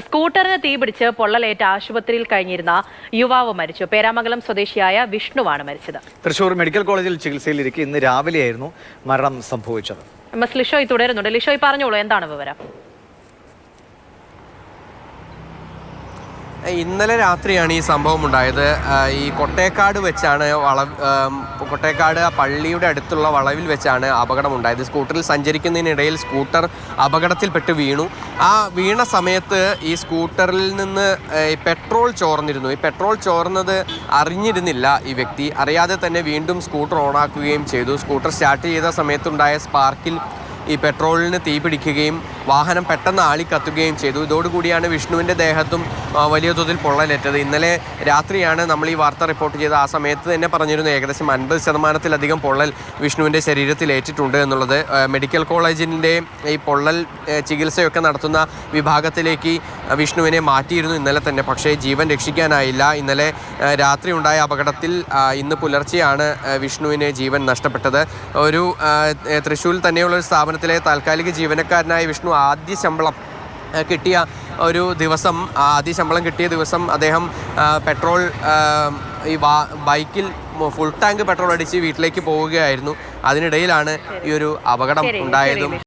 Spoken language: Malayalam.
സ്കൂട്ടറിന് തീപിടിച്ച് പൊള്ളലേറ്റ് ആശുപത്രിയിൽ കഴിഞ്ഞിരുന്ന യുവാവ് മരിച്ചു. പേരാമംഗലം സ്വദേശിയായ വിഷ്ണുവാണ് മരിച്ചത്. തൃശൂർ മെഡിക്കൽ കോളേജിൽ ചികിത്സയിലിരിക്കെ ഇന്ന് രാവിലെയായിരുന്നു മരണം സംഭവിച്ചത്. എം എസ് ലിഷോയ് തുടരുന്നുണ്ട്. ലിഷോയ് പറഞ്ഞോളൂ എന്താണ് വിവരം? ഇന്നലെ രാത്രിയാണ് ഈ സംഭവം ഉണ്ടായത് ഈ കൊട്ടേക്കാട് വെച്ചാണ് വള കൊട്ടേക്കാട് പള്ളിയുടെ അടുത്തുള്ള വളവിൽ വെച്ചാണ് അപകടമുണ്ടായത്. സ്കൂട്ടറിൽ സഞ്ചരിക്കുന്നതിനിടയിൽ സ്കൂട്ടർ അപകടത്തിൽപ്പെട്ട് വീണു. ആ വീണ സമയത്ത് ഈ സ്കൂട്ടറിൽ നിന്ന് പെട്രോൾ ചോർന്നിരുന്നു. ഈ പെട്രോൾ ചോർന്നത് അറിഞ്ഞിരുന്നില്ല ഈ വ്യക്തി. അറിയാതെ തന്നെ വീണ്ടും സ്കൂട്ടർ ഓണാക്കുകയും ചെയ്തു. സ്കൂട്ടർ സ്റ്റാർട്ട് ചെയ്ത സമയത്തുണ്ടായ സ്പാർക്കിൽ ഈ പെട്രോളിന് തീ പിടിക്കുകയും വാഹനം പെട്ടെന്ന് ആളിക്കത്തുകയും ചെയ്തു. ഇതോടുകൂടിയാണ് വിഷ്ണുവിന്റെ ദേഹത്തും വലിയ തോതിൽ പൊള്ളലേറ്റത്. ഇന്നലെ രാത്രിയാണ് നമ്മൾ ഈ വാർത്ത റിപ്പോർട്ട് ചെയ്ത ആ സമയത്ത് തന്നെ പറഞ്ഞിരുന്നു ഏകദേശം അൻപത് ശതമാനത്തിലധികം പൊള്ളൽ വിഷ്ണുവിന്റെ ശരീരത്തിൽ ഏറ്റിട്ടുണ്ട് എന്നുള്ളത്. മെഡിക്കൽ കോളേജിന്റെ ഈ പൊള്ളൽ ചികിത്സയൊക്കെ നടത്തുന്ന വിഭാഗത്തിലേക്ക് വിഷ്ണുവിനെ മാറ്റിയിരുന്നു ഇന്നലെ തന്നെ. പക്ഷേ ജീവൻ രക്ഷിക്കാനായില്ല. ഇന്നലെ രാത്രി ഉണ്ടായ അപകടത്തിൽ ഇന്ന് പുലർച്ചെയാണ് വിഷ്ണുവിനെ ജീവൻ നഷ്ടപ്പെട്ടത്. ഒരു തൃശ്ശൂരിൽ തന്നെയുള്ള ഒരു സ്ഥാപനത്തിലെ താൽക്കാലിക ജീവനക്കാരനായ വിഷ്ണു ആദ്യ ശമ്പളം കിട്ടിയ ഒരു ദിവസം ആദ്യ ശമ്പളം കിട്ടിയ ദിവസം അദ്ദേഹം പെട്രോൾ ഈ വാ ബൈക്കിൽ ഫുൾ ടാങ്ക് പെട്രോൾ അടിച്ച് വീട്ടിലേക്ക് പോവുകയായിരുന്നു. അതിനിടയിലാണ് ഈ ഒരു അപകടം ഉണ്ടായതും.